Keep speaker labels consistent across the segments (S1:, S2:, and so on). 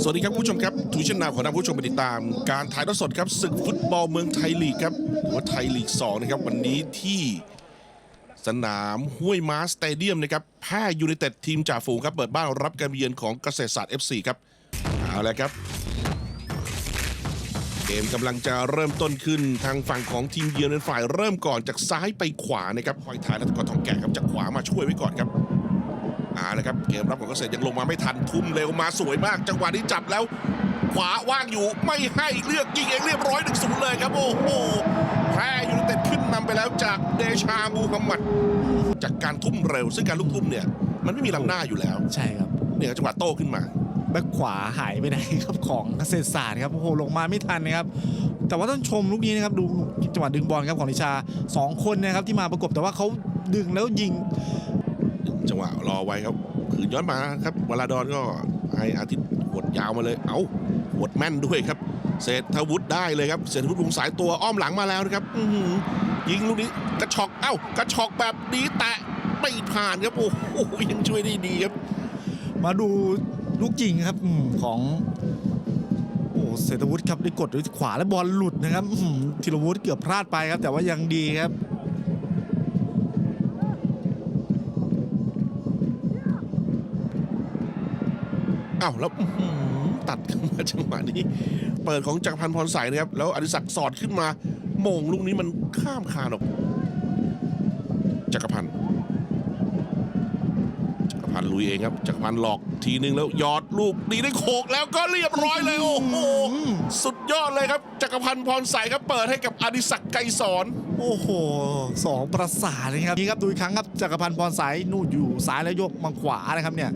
S1: สวัสดีครับผู้ชมครับทูชนาขอนำผู้ชมไปติดตาม การถ่ายทอดสดครับศึกฟุตบอลเมืองไทยลีกครับหรือว่าไทยลีก2นะครับวันนี้ที่สนามห้วยม้าสเตเดียมนะครับแพ้ยูไนเต็ดทีมจ่าฝูงครับเปิดบ้านรับการเยือนของเกษตรศาสตร์ FC ครับเอาละครับ เกมกำลังจะเริ่มต้นขึ้นทางฝั่งของทีมเยือนเป็นฝ่ายเริ่มก่อนจากซ้ายไปขวานะครับคอยถ่ายรัตกรทองแก่ครับจากขวามาช่วยไว้ก่อนครับ อ่านะครับเกมรับของเกษตรยังลงมาไม่ทันทุ่มเร็วมาสวยมาก จังหวะนี้จับแล้ว ขวาว่างอยู่ไม่ให้เลือกยิงเองเรียบร้อยหนึ่งศูนย์เลยครับโอ้โหแพ้ยูไนเต็ดขึ้นนำไปแล้วจากเดชามูฮัมหมัดจากการทุ่มเร็ว ซึ่งการลูกทุ่มเนี่ย มันไม่มีลำหน้าอยู่แล้ว
S2: ใช่ครับ
S1: เนี่ยจังหวะโต้ขึ้นมา
S2: แบ็คขวาหายไปไหนครับของเกษตรศาสตร์ครับโอ้โหลงมาไม่ทันนะครับแต่ว่าต้องชมลูกนี้นะครับดูจังหวะดึงบอลครับของนิชาสองคนนะครับที่มาประกบแต่ว่าเขาดึงแล้วยิง
S1: จังหวะรอไว้ครับคืนย้อนมาครับวลาดอนก็ให้อาทิตย์หวดยาวมาเลย เอาหวดแม่นด้วยครับเศรษฐวุฒิได้เลยครับเศรษฐวุฒิวงสายตัวอ้อมหลังมาแล้วนะครับยิงลูกนี้กระชอกเอ้ากระชอกแบบนี้แตะไม่ผ่านครับโอ้โหยังช่วยได้ดีครับ
S2: มาดูลูกยิงครับอของโอ้เศรษฐวุฒิครับได้กดด้วยขวาและบอลหลุดนะครับธีรวุฒิเกือบพลาดไปครับ แต่ว่ายังดีครับ
S1: อ้าวแล้วตัดขึ้นมาจังหวะนี้ เปิดของจักรพันธ์พรสายนะครับ แล้วอดิศักดิ์สอดขึ้นมาโมงลูกนี้มันข้ามคานออก จักรพันธ์ พันธ์ลุยเองครับจักรพันธ์หลอกทีนึงแล้วหยอดลูกดีได้โขกแล้วก็เรียบร้อยเลยโอ้โหสุดยอดเลยครับ จักรพันธ์พรใสครับเปิดให้กับอดิศักดิ์ไกรสอน
S2: โอ้โหสองประสาทเลยครับนี่ครับดูอีกครั้งครับจักรพันธ์พรสายนู่นอยู่ซ้ายแล้วยกมาขวานะครับเนี่ย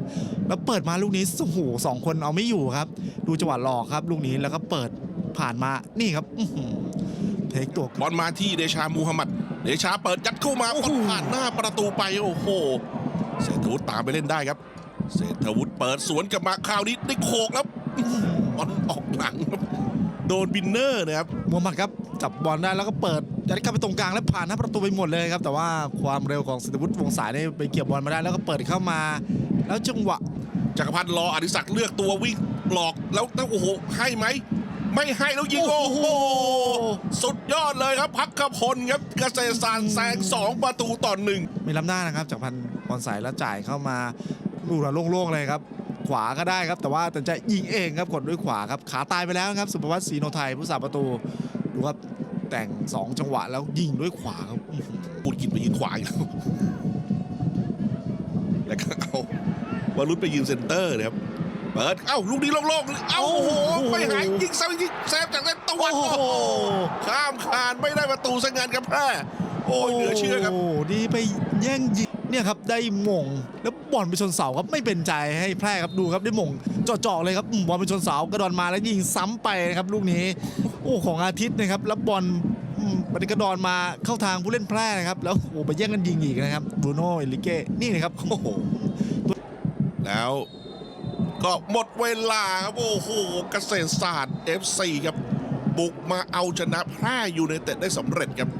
S2: แล้วเปิดมาลูกนี้โอ้โหสองคนเอาไม่อยู่ครับ ดูจังหวะหลอกครับ ลูกนี้แล้วก็เปิดผ่านมานี่ครับอื้อหือเทคตัว
S1: บอลมาที่เดชามูฮัมหมัดเดชาเปิดยัดเข้ามา
S2: โอ้
S1: บ
S2: โห
S1: อลผ่านหน้าประตูไปโอ้โห เศรษฐวุฒิตามไปเล่นได้ครับ เศรษฐวุฒิเปิดสวนกลับมาคราวนี้ได้โขกแล้วอื้อหือบอลออกหลังครับโดนบินเนอร์นะครับ
S2: มูฮัมหมัดครับจับบอลได้แล้วก็เปิดยัดเข้าไปตรงกลางแล้วผ่านหน้าประตูไปหมดเลยครับแต่ว่าความเร็วของสิทธิวุฒิวงสายเนี่ยไปเกี่ยวบอลมาได้แล้วก็เปิดเข้ามา แล้วจังหวะ
S1: จักรพันธ์รออดิศักดิ์เลือกตัววิ่งหลอกแล้วแล้วโอ้โหให้ไหมไม่ให้แล้วยิงโอ้โหสุดยอดเลยครับพักขพลครับเกษตรศาสตร์แซงสองประตูต่อหนึ่ง
S2: มีล้ำหน้านะครับจากพัน บอลสายแล้วจ่ายเข้ามาลูกเราโล่งๆเลยครับ ขวาก็ได้ครับ แต่ว่าแต่จะยิงเองครับกดด้วยขวาครับขาตายไปแล้วครับสุภวัตศรีโนไทยผู้สาประตูดูครับแต่ง 2 จังหวะแล้วยิงด้วยขวาครับอื้อหือ
S1: ปูดกินไปยืนขวาอีกแล้วแล้วก็เอาวารุษไปยืนเซนเตอร์นะครับเปิดเอ้าลูกนี้โล่งๆเอ้าโอ้โหไปหายยิงซ้ำยิงแซฟจากเส้นตะวัน
S2: โอ้
S1: โอ้
S2: โห
S1: โหข้ามคานไม่ได้ประตูสังงานกับแพร่โอ้ยเหลือเชื่อครับ
S2: โอ้โหดีไปแย่งยิง เนี่ยครับได้มงแล้วบอลไปชนเสาครับไม่เป็นใจให้แพร่ครับดูครับได้ม่งจาะๆเลยครับบอลไปชนเสากระดอนมาแล้วยิงซ้ำไปนะครับลูกนี้โอ้ของอาทิตย์นะครับแล้วบอลมันกระดอนมาเข้าทางผู้เล่นแพร่นะครับ แล้วโอ้ไปแย่งกันยิงอีกนะครับบรูโน่เอลิเก้นี่นะครับโอ้โห
S1: แล้วก็หมดเวลาครับโอ้โหเกษตรศาสตร์ FC ครับ บุกมาเอาชนะแพร่ยูไนเต็ดได้สำเร็จครับ